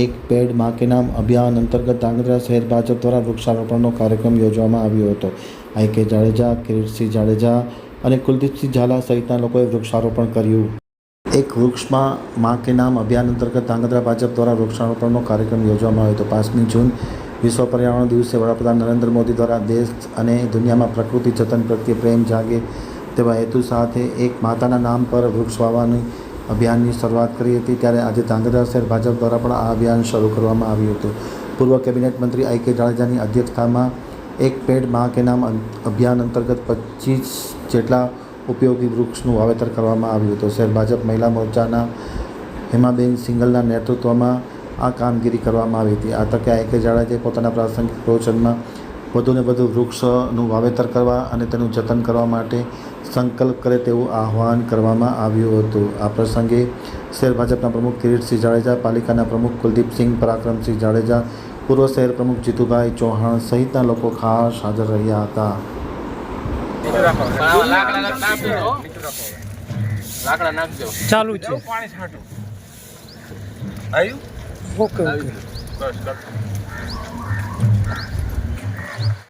એક પેડમાં કે નામ અભિયાન અંતર્ગત ધાંગધ્રા શહેર ભાજપ દ્વારા વૃક્ષારોપણનો કાર્યક્રમ યોજવામાં આવ્યો હતો. આઈ કે જાડેજા, કિરીટસિંહ જાડેજા અને કુલદીપસિંહ ઝાલા સહિતના લોકોએ વૃક્ષારોપણ કર્યું. એક વૃક્ષમાં માં કે નામ અભિયાન અંતર્ગત ધાંગધ્રા ભાજપ દ્વારા વૃક્ષારોપણનો કાર્યક્રમ યોજવામાં આવ્યો હતો. પાંચમી જૂન, વિશ્વ પર્યાવરણ દિવસે વડાપ્રધાન નરેન્દ્ર મોદી દ્વારા દેશ અને દુનિયામાં પ્રકૃતિ જતન પ્રત્યે પ્રેમ જાગે તેવા હેતુ સાથે એક માતાના નામ પર વૃક્ષ વાવવાની અભિયાનની શરૂઆત કરી હતી ત્યારે આજે ધાંગધ્રા શહેર ભાજપ દ્વારા પણ આ અભિયાન શરૂ કરવામાં આવ્યું હતું. પૂર્વ કેબિનેટ મંત્રી આઈ કે જાડેજાની અધ્યક્ષતામાં એક પેડ મા કે નામ અભિયાન અંતર્ગત પચીસ જેટલા ઉપયોગી વૃક્ષનું વાવેતર કરવામાં આવ્યું હતું. શહેર ભાજપ મહિલા મોરચાના હેમાબેન સિંગલના નેતૃત્વમાં આ કામગીરી કરવામાં આવી હતી. આ તકે આઈ કે જાડેજાએ પોતાના પ્રાસંગિક પ્રવચનમાં વધુને વધુ વૃક્ષનું વાવેતર કરવા અને તેનું જતન કરવા માટે સંકલ્પ કરે તેવું આહ્વાન કરવામાં આવ્યું હતું. આ પ્રસંગે શહેર ભાજપના પ્રમુખ કિરીટસિંહ જાડેજા પાલિકાના પ્રમુખ કુલદીપસિંહ પરાક્રમસિંહ જાડેજા પૂર્વ શહેર પ્રમુખ જીતુભાઈ ચૌહાણ સહિતના લોકો ખાસ હાજર રહ્યા હતા. લાકડા નાખજો લાકડા નાખજો ચાલુ છે. પાણી ઓકે ઓકે. બસ કર